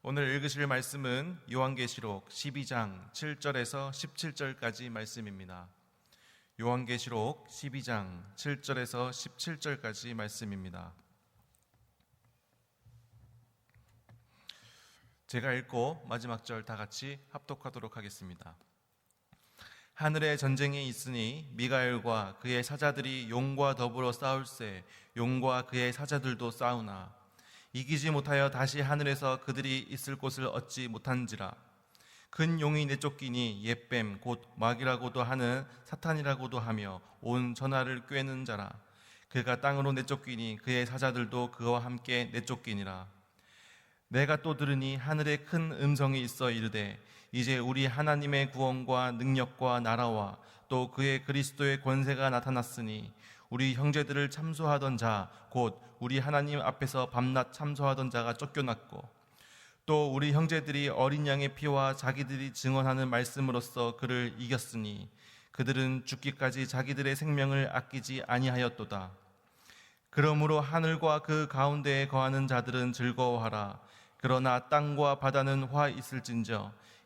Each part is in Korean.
오늘 읽으실 말씀은 요한계시록 12장 7절에서 17절까지 말씀입니다. 요한계시록 12장 7절에서 17절까지 말씀입니다. 제가 읽고 마지막 절 다 같이 합독하도록 하겠습니다. 하늘에 전쟁이 있으니 미가엘과 그의 사자들이 용과 더불어 싸울세 용과 그의 사자들도 싸우나 이기지 못하여 다시 하늘에서 그들이 있을 곳을 얻지 못한지라. 큰 용이 내쫓기니 옛뱀 곧 마귀라고도 하는 사탄이라고도 하며 온 전하를 꿰는 자라. 그가 땅으로 내쫓기니 그의 사자들도 그와 함께 내쫓기니라. 내가 또 들으니 하늘에 큰 음성이 있어 이르되 이제 우리 하나님의 구원과 능력과 나라와 또 그의 그리스도의 권세가 나타났으니 우리 형제들을 참소하던 자 곧 우리 하나님 앞에서 밤낮 참소하던 자가 쫓겨났고 또 우리 형제들이 어린 양의 피와 자기들이 증언하는 말씀으로써 그를 이겼으니 그들은 죽기까지 자기들의 생명을 아끼지 아니하였도다. 그러므로 하늘과 그 가운데에 거하는 자들은 즐거워하라. 그러나 땅과 바다는 화 있을진저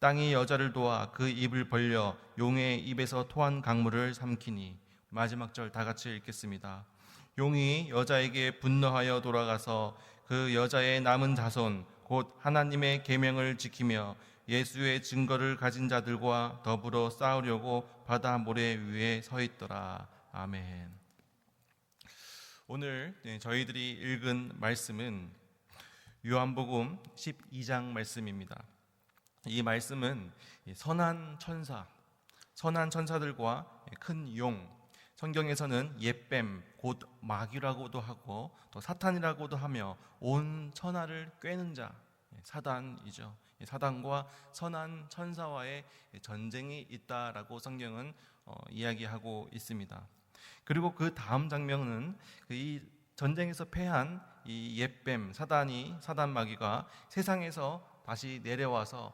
땅이 여자를 도와 그 입을 벌려 용의 입에서 토한 강물을 삼키니 마지막 절 다 같이 읽겠습니다. 용이 여자에게 분노하여 돌아가서 그 여자의 남은 자손 곧 하나님의 계명을 지키며 예수의 증거를 가진 자들과 더불어 싸우려고 바다 모래 위에 서 있더라. 아멘. 오늘 네, 저희들이 읽은 말씀은 요한복음 12장 말씀입니다. 이 말씀은 선한 천사, 선한 천사들과 큰 용, 성경에서는 옛뱀, 곧 마귀라고도 하고 또 사탄이라고도 하며 온 천하를 꿰는 자, 사단이죠. 사단과 선한 천사와의 전쟁이 있다라고 성경은 어, 이야기하고 있습니다. 그리고 그 다음 장면은 그이 전쟁에서 패한 이 옛뱀 사단이 사단 마귀가 세상에서 다시 내려와서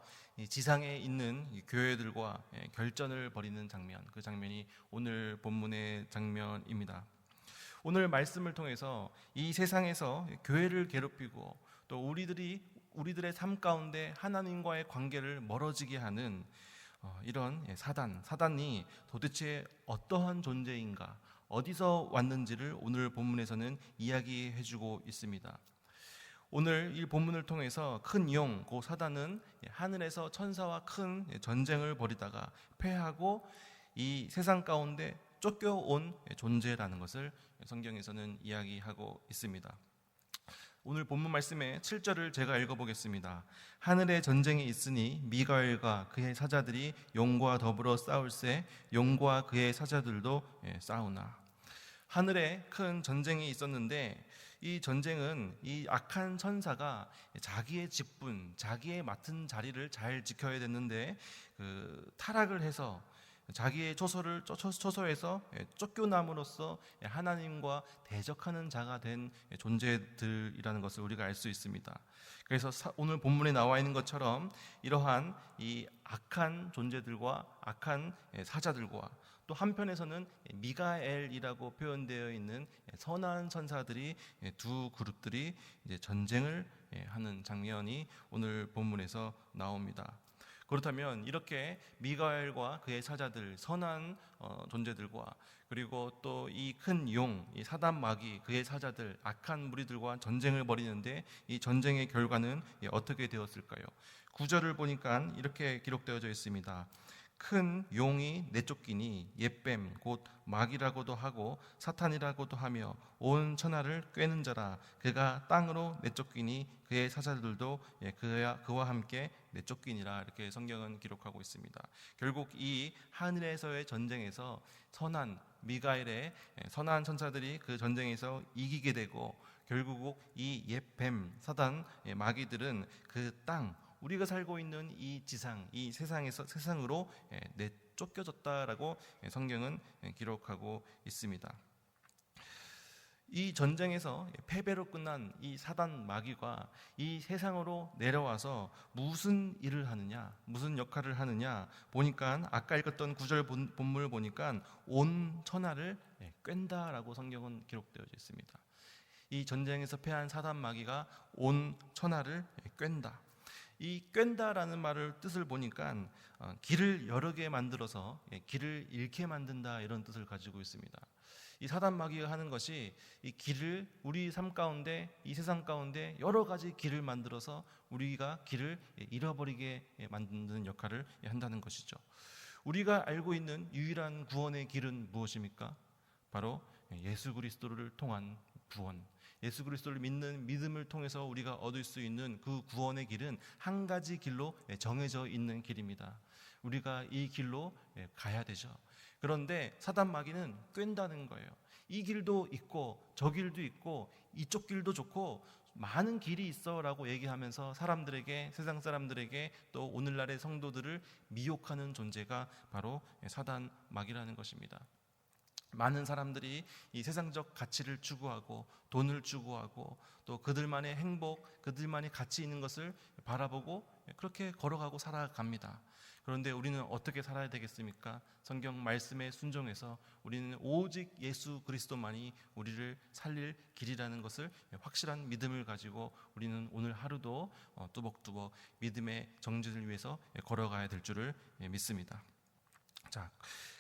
지상에 있는 교회들과 예, 결전을 벌이는 장면, 그 장면이 오늘 본문의 장면입니다. 오늘 말씀을 통해서 이 세상에서 교회를 괴롭히고 또 우리들이 우리들의 삶 가운데 하나님과의 관계를 멀어지게 하는 어, 이런 예, 사단, 사단이 도대체 어떠한 존재인가, 어디서 왔는지를 오늘 본문에서는 이야기해주고 있습니다. 오늘 이 본문을 통해서 큰 용, 고 사단은 하늘에서 천사와 큰 전쟁을 벌이다가 패하고 이 세상 가운데 쫓겨온 존재라는 것을 성경에서는 이야기하고 있습니다. 오늘 본문 말씀의 7절을 제가 읽어보겠습니다. 하늘에 전쟁이 있으니 미가엘과 그의 사자들이 용과 더불어 싸울세 용과 그의 사자들도 싸우나. 하늘에 큰 전쟁이 있었는데 이 전쟁은 이 악한 천사가 자기의 직분, 자기의 맡은 자리를 잘 지켜야 됐는데 그 타락을 해서 자기의 초소를 초소에서 쫓겨남으로써 하나님과 대적하는 자가 된 존재들이라는 것을 우리가 알 수 있습니다. 그래서 오늘 본문에 나와 있는 것처럼 이러한 이 악한 존재들과 악한 사자들과 또 한편에서는 미가엘이라고 표현되어 있는 선한 천사들이 두 그룹들이 이제 전쟁을 하는 장면이 오늘 본문에서 나옵니다. 그렇다면 이렇게 미가엘과 그의 사자들 선한 어, 존재들과 그리고 또 이 큰 용, 이 사단 마귀 그의 사자들 악한 무리들과 전쟁을 벌이는데 이 전쟁의 결과는 어떻게 되었을까요? 구절을 보니까 이렇게 기록되어져 있습니다. 큰 용이 내쫓기니 옛뱀 곧 마귀라고도 하고 사탄이라고도 하며 온 천하를 꿰는 자라 그가 땅으로 내쫓기니 그의 사자들도 예, 그와 함께 내쫓기니라 이렇게 성경은 기록하고 있습니다. 결국 이 하늘에서의 전쟁에서 선한 미가엘의 예, 선한 천사들이 그 전쟁에서 이기게 되고 결국 이 옛뱀 사단 예, 마귀들은 그땅 우리가 살고 있는 이 지상 이 세상에서 세상으로 예, 내쫓겨졌다라고 예, 성경은 예, 기록하고 있습니다. 이 전쟁에서 패배로 끝난 이 사단 마귀가 이 세상으로 내려와서 무슨 일을 하느냐, 무슨 역할을 하느냐 보니까 아까 읽었던 구절 본- 본문을 보니까 온 천하를 예, 꿰다라고 성경은 기록되어 있습니다. 이 전쟁에서 패한 사단 마귀가 온 천하를 예, 꿰다. 이 꿰다라는 말을 뜻을 보니까 어, 길을 여러 개 만들어서 예, 길을 잃게 만든다 이런 뜻을 가지고 있습니다. 이 사단 마귀가 하는 것이 이 길을 우리 삶 가운데 이 세상 가운데 여러 가지 길을 만들어서 우리가 길을 예, 잃어버리게 예, 만드는 역할을 예, 한다는 것이죠. 우리가 알고 있는 유일한 구원의 길은 무엇입니까? 바로 예, 예수 그리스도를 통한 구원. 예수 그리스도를 믿는 믿음을 통해서 우리가 얻을 수 있는 그 구원의 길은 한 가지 길로 예, 정해져 있는 길입니다. 우리가 이 길로 예, 가야 되죠. 그런데 사단 마귀는 꿰다는 거예요. 이 길도 있고 저 길도 있고 이쪽 길도 좋고 많은 길이 있어라고 얘기하면서 사람들에게 세상 사람들에게 또 오늘날의 성도들을 미혹하는 존재가 바로 사단 마귀라는 것입니다. 많은 사람들이 이 세상적 가치를 추구하고 돈을 추구하고 또 그들만의 행복, 그들만의 가치 있는 것을 바라보고 그렇게 걸어가고 살아갑니다. 그런데 우리는 어떻게 살아야 되겠습니까? 성경 말씀에 순종해서 우리는 오직 예수 그리스도만이 우리를 살릴 길이라는 것을 확실한 믿음을 가지고 우리는 오늘 하루도 어, 뚜벅뚜벅 믿음의 정진을 위해서 걸어가야 될 줄을 믿습니다. 자,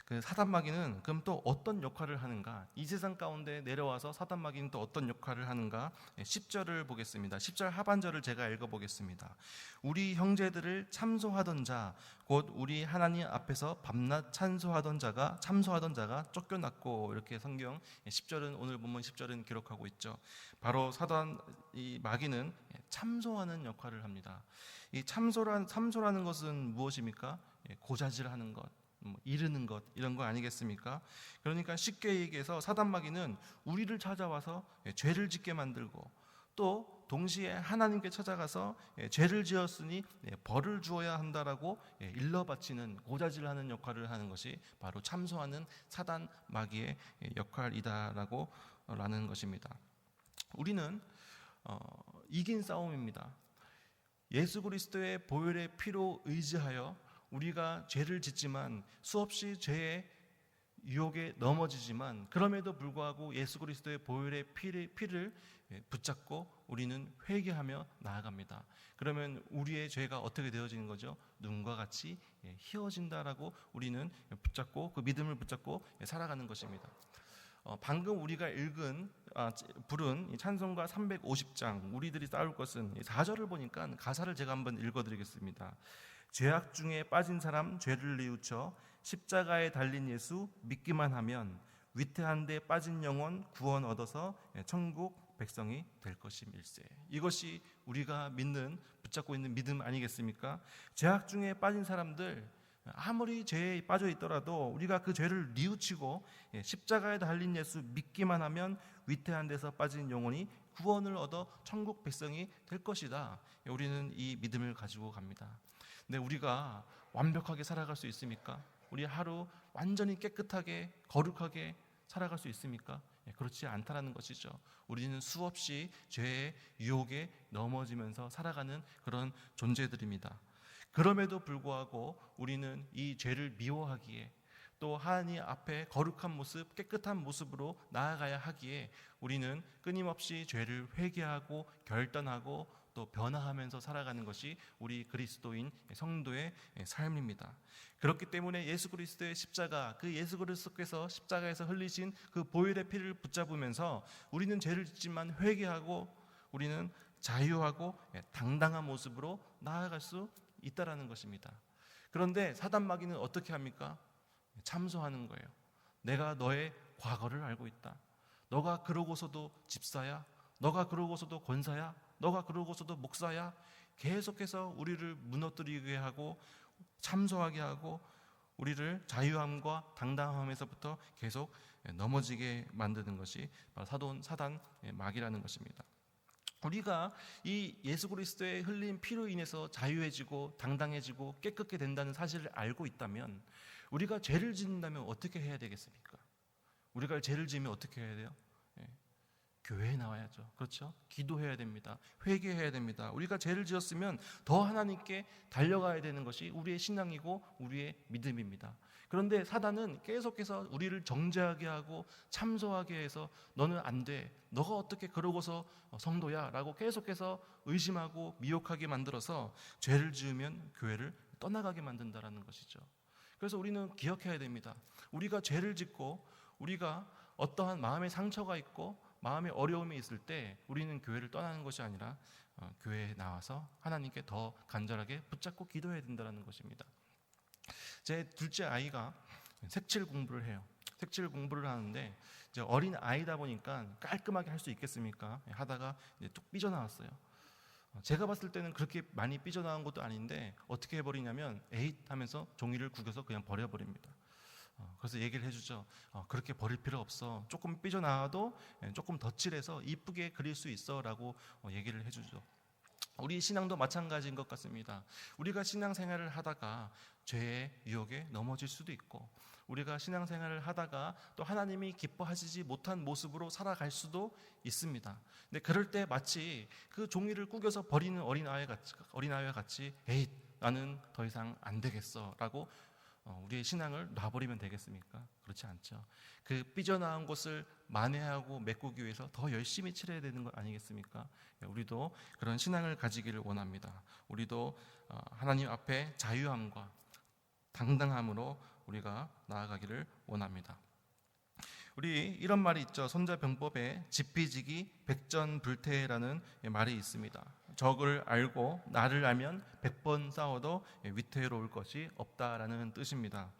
그 사단 마귀는 그럼 또 어떤 역할을 하는가? 이 세상 가운데 내려와서 사단 마귀는 또 어떤 역할을 하는가? 10절을 보겠습니다. 10절 하반절을 제가 읽어 보겠습니다. 우리 형제들을 참소하던 자, 곧 우리 하나님 앞에서 밤낮 찬소하던 자가 참소하던 자가 쫓겨났고 이렇게 성경 10절은 오늘 본문 10절은 기록하고 있죠. 바로 사단 이 마귀는 참소하는 역할을 합니다. 이 참소란 참소라는 것은 무엇입니까? 고자질하는 것. 뭐 이르는 것 이런 거 아니겠습니까? 그러니까 쉽게 얘기해서 사단 마귀는 우리를 찾아와서 예, 죄를 짓게 만들고 또 동시에 하나님께 찾아가서 예, 죄를 지었으니 예, 벌을 주어야 한다라고 일러 바치는 고자질하는 역할을 하는 것이 바로 참소하는 사단 마귀의 역할이다라고 라는 것입니다. 우리는 어, 이긴 싸움입니다. 예수 그리스도의 보혈의 피로 의지하여 우리가 죄를 짓지만 수없이 죄의 유혹에 넘어지지만 그럼에도 불구하고 예수 그리스도의 보혈의 피를, 피를 붙잡고 우리는 회개하며 나아갑니다. 그러면 우리의 죄가 어떻게 되어지는 거죠? 눈과 같이 희어진다라고 우리는 붙잡고 그 믿음을 붙잡고 살아가는 것입니다. 어, 방금 우리가 읽은 아, 부른 찬송가 350장 우리들이 싸울 것은 4절을 보니까 가사를 제가 한번 읽어드리겠습니다. 죄악 중에 빠진 사람 죄를 뉘우쳐 십자가에 달린 예수 믿기만 하면 위태한 데 빠진 영혼 구원 얻어서 천국 백성이 될 것임일세. 이것이 우리가 믿는 붙잡고 있는 믿음 아니겠습니까? 죄악 중에 빠진 사람들 아무리 죄에 빠져 있더라도 우리가 그 죄를 뉘우치고 십자가에 달린 예수 믿기만 하면 위태한 데서 빠진 영혼이 구원을 얻어 천국 백성이 될 것이다. 우리는 이 믿음을 가지고 갑니다. 근데 우리가 완벽하게 살아갈 수 있습니까? 우리 하루 완전히 깨끗하게 거룩하게 살아갈 수 있습니까? 예, 그렇지 않다라는 것이죠. 우리는 수없이 죄의 유혹에 넘어지면서 살아가는 그런 존재들입니다. 그럼에도 불구하고 우리는 이 죄를 미워하기에 또 하나님 앞에 거룩한 모습, 깨끗한 모습으로 나아가야 하기에 우리는 끊임없이 죄를 회개하고 결단하고 또 변화하면서 살아가는 것이 우리 그리스도인 성도의 삶입니다. 그렇기 때문에 예수 그리스도의 십자가, 그 예수 그리스도께서 십자가에서 흘리신 그 보혈의 피를 붙잡으면서 우리는 죄를 짓지만 회개하고 우리는 자유하고 당당한 모습으로 나아갈 수 있다라는 것입니다. 그런데 사단 마귀는 어떻게 합니까? 참소하는 거예요. 내가 너의 과거를 알고 있다. 너가 그러고서도 집사야. 너가 그러고서도 권사야. 너가 그러고서도 목사야. 계속해서 우리를 무너뜨리게 하고 참소하게 하고 우리를 자유함과 당당함에서부터 계속 넘어지게 만드는 것이 바로 사돈 사단 막이라는 것입니다. 우리가 이 예수 그리스도의 흘린 피로 인해서 자유해지고 당당해지고 깨끗게 된다는 사실을 알고 있다면 우리가 죄를 짓는다면 어떻게 해야 되겠습니까? 우리가 죄를 지으면 어떻게 해야 돼요? 예, 교회에 나와야죠. 그렇죠? 기도해야 됩니다. 회개해야 됩니다. 우리가 죄를 지었으면 더 하나님께 달려가야 되는 것이 우리의 신앙이고 우리의 믿음입니다. 그런데 사단은 계속해서 우리를 정죄하게 하고 참소하게 해서 너는 안 돼. 너가 어떻게 그러고서 성도야 라고 계속해서 의심하고 미혹하게 만들어서 죄를 지으면 교회를 떠나가게 만든다라는 것이죠. 그래서 우리는 기억해야 됩니다. 우리가 죄를 짓고 우리가 어떠한 마음의 상처가 있고 마음의 어려움이 있을 때 우리는 교회를 떠나는 것이 아니라 어, 교회에 나와서 하나님께 더 간절하게 붙잡고 기도해야 된다는 것입니다. 제 둘째 아이가 색칠 공부를 해요. 색칠 공부를 하는데 어린 아이다 보니까 깔끔하게 할 수 있겠습니까? 하다가 뚝 삐져나왔어요. 어, 제가 봤을 때는 그렇게 많이 삐져나온 것도 아닌데 어떻게 해버리냐면 에잇 하면서 종이를 구겨서 그냥 버려버립니다. 어, 그래서 얘기를 해주죠. 어, 그렇게 버릴 필요 없어. 조금 삐져나와도 예, 조금 덧칠해서 이쁘게 그릴 수 있어 라고 얘기를 해주죠. 우리 신앙도 마찬가지인 것 같습니다. 우리가 신앙생활을 하다가 죄의 유혹에 넘어질 수도 있고 우리가 신앙생활을 하다가 또 하나님이 기뻐하시지 못한 모습으로 살아갈 수도 있습니다. 근데 그럴 때 마치 그 종이를 구겨서 버리는 어린아이 같이 어린아이와 같이 에잇 나는 더 이상 안 되겠어 라고 어, 우리의 신앙을 놔버리면 되겠습니까? 그렇지 않죠. 그 삐져나온 것을 만회하고 메꾸기 위해서 더 열심히 치러야 되는 것 아니겠습니까? 예, 우리도 그런 신앙을 가지기를 원합니다. 우리도 어, 하나님 앞에 자유함과 당당함으로 우리가 나아가기를 원합니다. 우리 이런 말이 있죠. 손자병법에 지피지기 백전불태라는 말이 있습니다. 적을 알고 나를 알면 백번 싸워도 위태로울 것이 없다라는 뜻입니다.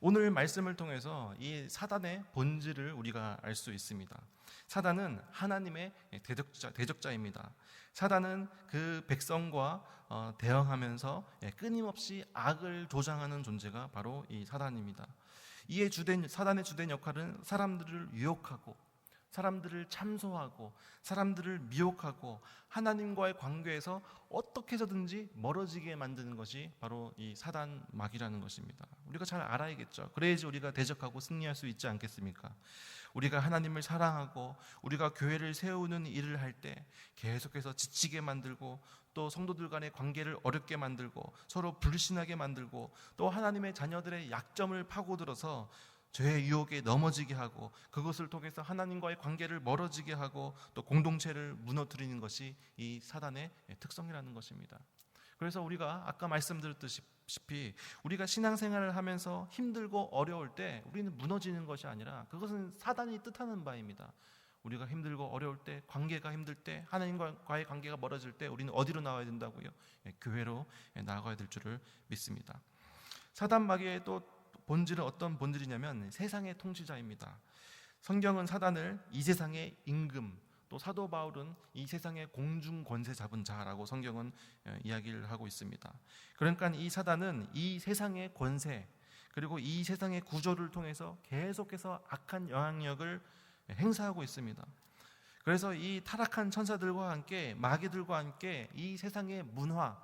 오늘 말씀을 통해서 이 사단의 본질을 우리가 알 수 있습니다. 사단은 하나님의 대적자, 대적자입니다. 사단은 그 백성과 어, 대응하면서 끊임없이 악을 조장하는 존재가 바로 이 사단입니다. 이에 주된 사단의 주된 역할은 사람들을 유혹하고 사람들을 참소하고 사람들을 미혹하고 하나님과의 관계에서 어떻게 해서든지 멀어지게 만드는 것이 바로 이 사단 막이라는 것입니다. 우리가 잘 알아야겠죠. 그래야지 우리가 대적하고 승리할 수 있지 않겠습니까? 우리가 하나님을 사랑하고 우리가 교회를 세우는 일을 할 때 계속해서 지치게 만들고 또 성도들 간의 관계를 어렵게 만들고 서로 불신하게 만들고 또 하나님의 자녀들의 약점을 파고들어서 죄의 유혹에 넘어지게 하고 그것을 통해서 하나님과의 관계를 멀어지게 하고 또 공동체를 무너뜨리는 것이 이 사단의 특성이라는 것입니다. 그래서 우리가 아까 말씀드렸듯이 우리가 신앙생활을 하면서 힘들고 어려울 때 우리는 무너지는 것이 아니라 그것은 사단이 뜻하는 바입니다. 우리가 힘들고 어려울 때, 관계가 힘들 때, 하나님과의 관계가 멀어질 때 우리는 어디로 나와야 된다고요? 예, 교회로 나가야 될 줄을 믿습니다. 사단 마귀의 또 본질은 어떤 본질이냐면 세상의 통치자입니다. 성경은 사단을 이 세상의 임금, 또 사도 바울은 이 세상의 공중 권세 잡은 자라고 성경은 어, 이야기를 하고 있습니다. 그러니까 이 사단은 이 세상의 권세 그리고 이 세상의 구조를 통해서 계속해서 악한 영향력을 행사하고 있습니다. 그래서 이 타락한 천사들과 함께 마귀들과 함께 이 세상의 문화,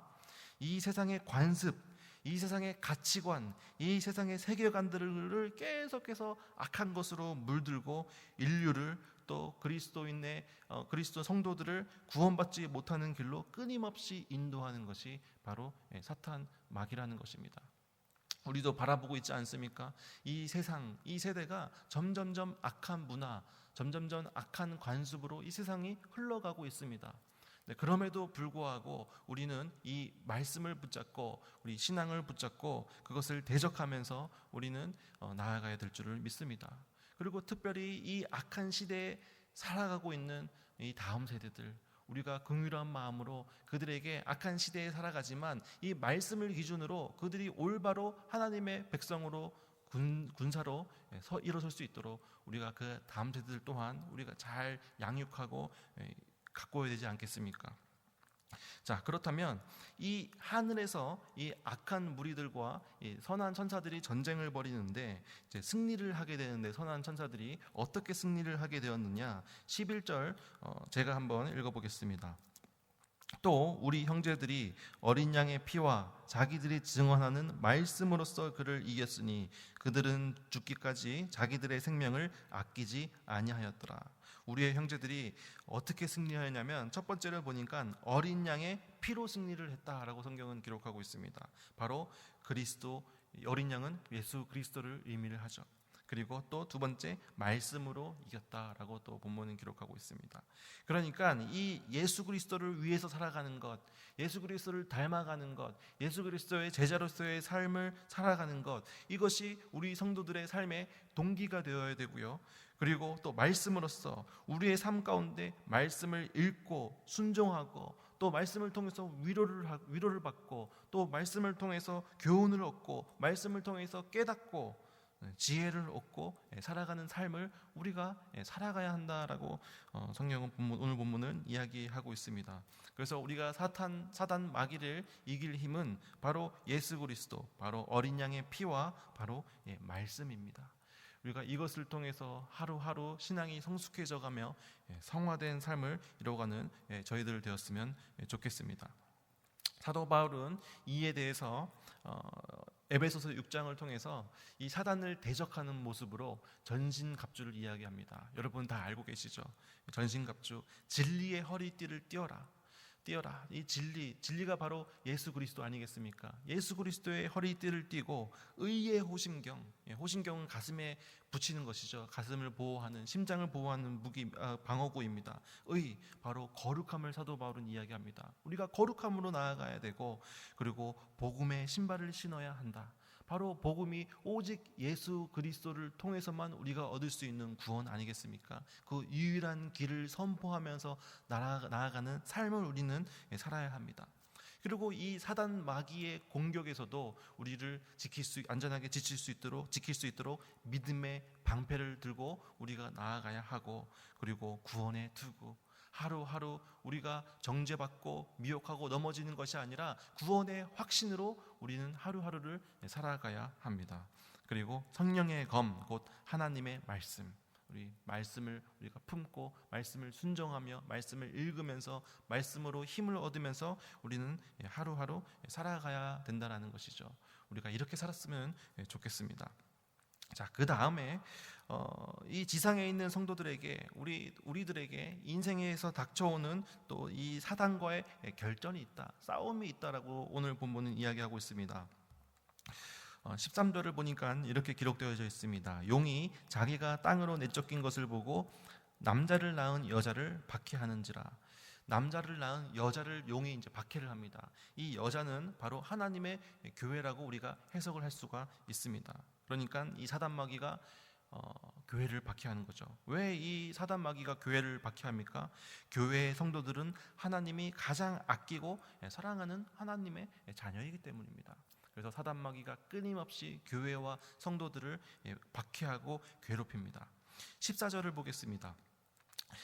이 세상의 관습, 이 세상의 가치관, 이 세상의 세계관들을 계속해서 악한 것으로 물들고 인류를 또 그리스도인의 어, 그리스도 성도들을 구원받지 못하는 길로 끊임없이 인도하는 것이 바로 예, 사탄 마귀라는 것입니다. 우리도 바라보고 있지 않습니까? 이 세상, 이 세대가 점점점 악한 문화, 점점점 악한 관습으로 이 세상이 흘러가고 있습니다. 네, 그럼에도 불구하고 우리는 이 말씀을 붙잡고 우리 신앙을 붙잡고 그것을 대적하면서 우리는 어, 나아가야 될 줄을 믿습니다. 그리고 특별히 이 악한 시대에 살아가고 있는 이 다음 세대들 우리가 긍휼한 마음으로 그들에게 악한 시대에 살아가지만 이 말씀을 기준으로 그들이 올바로 하나님의 백성으로 군, 군사로 서 일어설 수 있도록 우리가 그 다음 세대들 또한 우리가 잘 양육하고 가꿔야 되지 않겠습니까? 자 그렇다면 이 하늘에서 이 악한 무리들과 이 선한 천사들이 전쟁을 벌이는데 이제 승리를 하게 되는데 선한 천사들이 어떻게 승리를 하게 되었느냐 11절 어, 제가 한번 읽어 보겠습니다. 또 우리 형제들이 어린 양의 피와 자기들이 증언하는 말씀으로써 그를 이겼으니 그들은 죽기까지 자기들의 생명을 아끼지 아니하였더라. 우리의 형제들이 어떻게 승리하였냐면 첫 번째를 보니까 어린 양의 피로 승리를 했다라고 성경은 기록하고 있습니다. 바로 그리스도 어린 양은 예수 그리스도를 의미를 하죠. 그리고 또 두 번째 말씀으로 이겼다라고 또 본문은 기록하고 있습니다. 그러니까 이 예수 그리스도를 위해서 살아가는 것, 예수 그리스도를 닮아가는 것, 예수 그리스도의 제자로서의 삶을 살아가는 것 이것이 우리 성도들의 삶의 동기가 되어야 되고요. 그리고 또 말씀으로서 우리의 삶 가운데 말씀을 읽고 순종하고 또 말씀을 통해서 위로를 하- 위로를 받고 또 말씀을 통해서 교훈을 얻고 말씀을 통해서 깨닫고 네, 지혜를 얻고 예, 살아가는 삶을 우리가 예, 살아가야 한다라고 어, 성경은 본문, 오늘 본문은 이야기하고 있습니다. 그래서 우리가 사탄 사단 마귀를 이길 힘은 바로 예수 그리스도, 바로 어린 양의 피와 바로 예, 말씀입니다. 우리가 이것을 통해서 하루하루 신앙이 성숙해져가며 예, 성화된 삶을 이뤄가는 예, 저희들 되었으면 예, 좋겠습니다. 사도 바울은 이에 대해서 어, 에베소서 6장을 통해서 이 사단을 대적하는 모습으로 전신갑주를 이야기합니다. 여러분 다 알고 계시죠? 전신갑주 진리의 허리띠를 띄어라. 띄어라. 이 진리, 진리가 바로 예수 그리스도 아니겠습니까? 예수 그리스도의 허리띠를 띠고 의의 호심경. 예, 호심경은 가슴에 붙이는 것이죠. 가슴을 보호하는 심장을 보호하는 무기 아, 방어구입니다. 의 바로 거룩함을 사도 바울은 이야기합니다. 우리가 거룩함으로 나아가야 되고 그리고 복음의 신발을 신어야 한다. 바로 복음이 오직 예수 그리스도를 통해서만 우리가 얻을 수 있는 구원 아니겠습니까? 그 유일한 길을 선포하면서 나아가- 나아가는 삶을 우리는 살아야 합니다. 그리고 이 사단 마귀의 공격에서도 우리를 지킬 수 안전하게 지킬 수 있도록 지킬 수 있도록 믿음의 방패를 들고 우리가 나아가야 하고 그리고 구원의 투구 하루하루 우리가 정죄받고 미혹하고 넘어지는 것이 아니라 구원의 확신으로 우리는 하루하루를 살아가야 합니다. 그리고 성령의 검 곧 하나님의 말씀 우리 말씀을 우리가 품고 말씀을 순종하며 말씀을 읽으면서 말씀으로 힘을 얻으면서 우리는 하루하루 살아가야 된다라는 것이죠. 우리가 이렇게 살았으면 좋겠습니다. 자, 그 다음에 어, 이 지상에 있는 성도들에게 우리 우리들에게 인생에서 닥쳐오는 또 이 사단과의 결전이 있다, 싸움이 있다라고 오늘 본문은 이야기하고 있습니다. 어, 13절을 보니까 이렇게 기록되어져 있습니다. 용이 자기가 땅으로 내쫓긴 것을 보고 남자를 낳은 여자를 박해하는지라. 남자를 낳은 여자를 용이 이제 박해를 합니다. 이 여자는 바로 하나님의 교회라고 우리가 해석을 할 수가 있습니다. 그러니까 이 사단 마귀가 어, 교회를 박해하는 거죠. 왜 이 사단 마귀가 교회를 박해합니까? 교회의 성도들은 하나님이 가장 아끼고 예, 사랑하는 하나님의 자녀이기 때문입니다. 그래서 사단 마귀가 끊임없이 교회와 성도들을 예, 박해하고 괴롭힙니다. 14절을 보겠습니다.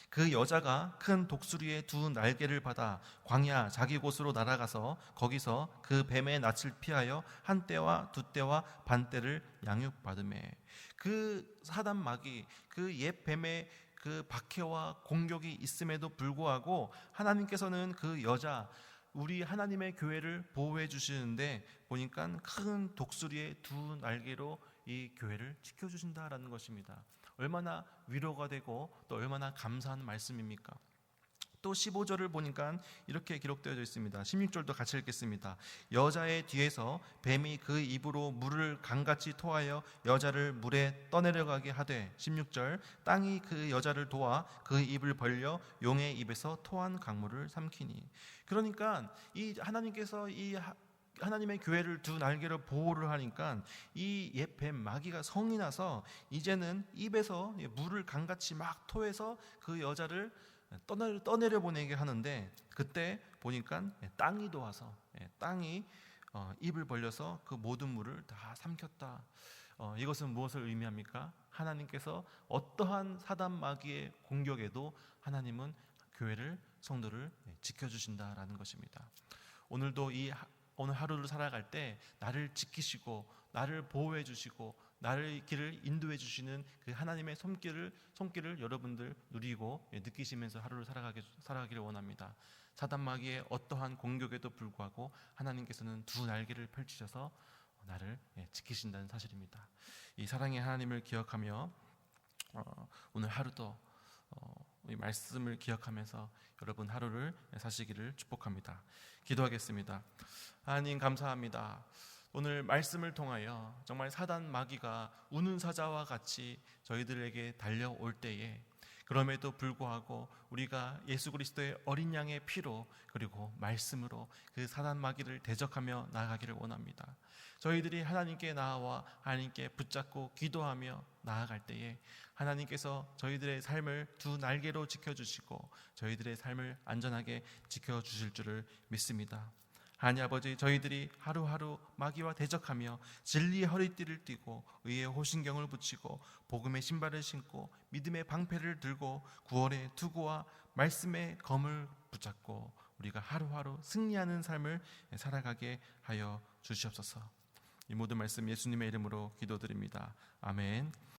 그 여자가 큰 독수리의 두 날개를 받아 광야 자기 곳으로 날아가서 거기서 그 뱀의 낯을 피하여 한 때와 두 때와 반 때를 양육받음에 그 사단 마귀 그옛 뱀의 그 박해와 공격이 있음에도 불구하고 하나님께서는 그 여자 우리 하나님의 교회를 보호해 주시는데 보니까 큰 독수리의 두 날개로 이 교회를 지켜 주신다라는 것입니다. 얼마나 위로가 되고 또 얼마나 감사한 말씀입니까? 또 15절을 보니까 이렇게 기록되어 있습니다. 16절도 같이 읽겠습니다. 여자의 뒤에서 뱀이 그 입으로 물을 강같이 토하여 여자를 물에 떠내려가게 하되 16절 땅이 그 여자를 도와 그 입을 벌려 용의 입에서 토한 강물을 삼키니 그러니까 이 하나님께서 이 하나님의 교회를 두 날개로 보호를 하니까 이 옛뱀 마귀가 성이 나서 이제는 입에서 물을 강같이 막 토해서 그 여자를 떠내려, 떠내려 보내게 하는데 그때 보니까 땅이 도와서 땅이 어, 입을 벌려서 그 모든 물을 다 삼켰다. 어, 이것은 무엇을 의미합니까? 하나님께서 어떠한 사단 마귀의 공격에도 하나님은 교회를 성도를 예, 지켜주신다라는 것입니다. 오늘도 이 하- 오늘 하루를 살아갈 때 나를 지키시고 나를 보호해 주시고 나를 길을 인도해 주시는 그 하나님의 손길을 손길을 여러분들 누리고 예, 느끼시면서 하루를 살아가게 살아가기를 원합니다. 사단 마귀의 어떠한 공격에도 불구하고 하나님께서는 두 날개를 펼치셔서 나를 예, 지키신다는 사실입니다. 이 사랑의 하나님을 기억하며 어, 오늘 하루도 어, 이 말씀을 기억하면서 여러분 하루를 사시기를 축복합니다. 기도하겠습니다. 하나님 감사합니다. 오늘 말씀을 통하여 정말 사단 마귀가 우는 사자와 같이 저희들에게 달려올 때에 그럼에도 불구하고 우리가 예수 그리스도의 어린 양의 피로 그리고 말씀으로 그 사단 마귀를 대적하며 나아가기를 원합니다. 저희들이 하나님께 나아와 하나님께 붙잡고 기도하며 나아갈 때에 하나님께서 저희들의 삶을 두 날개로 지켜주시고 저희들의 삶을 안전하게 지켜주실 줄을 믿습니다. 하나님 아버지 저희들이 하루하루 마귀와 대적하며 진리의 허리띠를 띠고 의의 호신경을 붙이고 복음의 신발을 신고 믿음의 방패를 들고 구원의 투구와 말씀의 검을 붙잡고 우리가 하루하루 승리하는 삶을 살아가게 하여 주시옵소서. 이 모든 말씀 예수님의 이름으로 기도드립니다. 아멘.